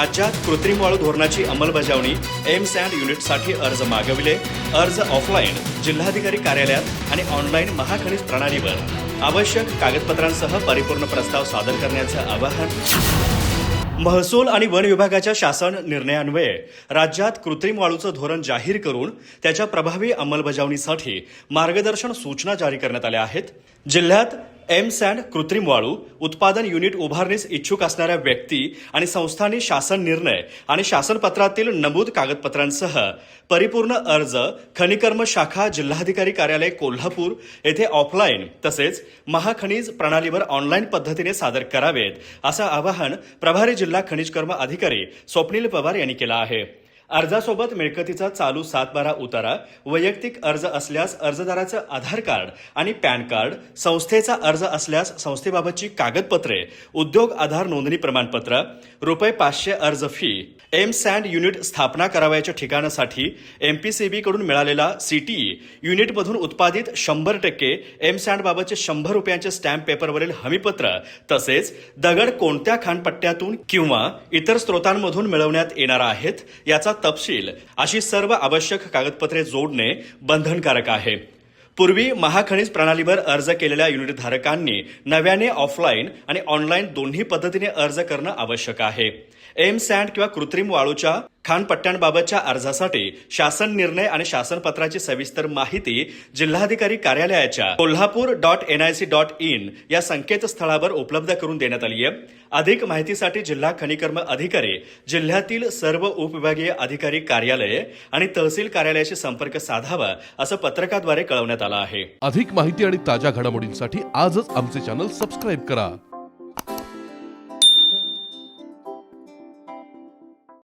राज्यात कृत्रिम वाळू धोरणाची अंमलबजावणी एम अँड युनिटसाठी अर्ज मागविले. अर्ज ऑफलाईन जिल्हाधिकारी कार्यालयात आणि ऑनलाईन महाखनिज प्रणालीवर. आवश्यक कागदपत्रांसह परिपूर्ण प्रस्ताव सादर करण्याचं आवाहन. महसूल आणि वन विभागाच्या शासन निर्णयान्वये राज्यात कृत्रिम वाळूचं धोरण जाहीर करून त्याच्या प्रभावी अंमलबजावणीसाठी मार्गदर्शन सूचना जारी करण्यात आल्या आहेत. जिल्ह्यात एम सँड कृत्रिम वाळू उत्पादन युनिट उभारण्यास इच्छुक असणाऱ्या व्यक्ती आणि संस्थांनी शासन निर्णय आणि शासनपत्रातील नमूद कागदपत्रांसह परिपूर्ण अर्ज खनिकर्म शाखा जिल्हाधिकारी कार्यालय कोल्हापूर येथे ऑफलाईन तसेच महाखनिज प्रणालीवर ऑनलाईन पद्धतीने सादर करावेत असं आवाहन प्रभारी जिल्हा खनिज कर्म अधिकारी स्वप्नील पवार यांनी केलं आहे. अर्जासोबत मिळकतीचा चालू सातबारा उतारा वैयक्तिक अर्ज असल्यास अर्जदाराचं आधार कार्ड आणि पॅन कार्ड संस्थेचा अर्ज असल्यास संस्थेबाबतची कागदपत्रे उद्योग आधार नोंदणी प्रमाणपत्र रुपये पाचशे अर्ज फी एम सँड युनिट स्थापना करावयाच्या ठिकाणासाठी एमपीसीबी कडून मिळालेला सीटीई युनिटमधून उत्पादित शंभर टक्के एम सँड बाबतचे शंभर रुपयांचे स्टॅम्प पेपरवरील हमीपत्र तसेच दगड कोणत्या खाणपट्ट्यातून किंवा इतर स्रोतांमधून मिळवण्यात येणार आहेत याचा तपशील अशी सर्व आवश्यक कागदपत्रे जोडणे बंधनकारक आहे. पूर्वी महाखनिज प्रणालीवर अर्ज केलेल्या युनिटधारकांनी नव्याने ऑफलाईन आणि ऑनलाईन दोन्ही पद्धतीने अर्ज करणं आवश्यक आहे. एम सँड किंवा कृत्रिम वाळूच्या खाणपट्ट्यांबाबतच्या अर्जासाठी शासन निर्णय आणि शासनपत्राची सविस्तर माहिती जिल्हाधिकारी कार्यालयाच्या Kolhapur dot NIC dot in या संकेतस्थळावर उपलब्ध करून देण्यात आली आहे. अधिक माहितीसाठी जिल्हा खनिकर्म अधिकारी जिल्ह्यातील सर्व उपविभागीय अधिकारी कार्यालये आणि तहसील कार्यालयाशी संपर्क साधावा असं पत्रकाद्वारे कळवण्यात आलं आहे. अधिक माहिती आणि ताज्या घडामोडींसाठी आजच आमचे चॅनल सबस्क्राईब करा.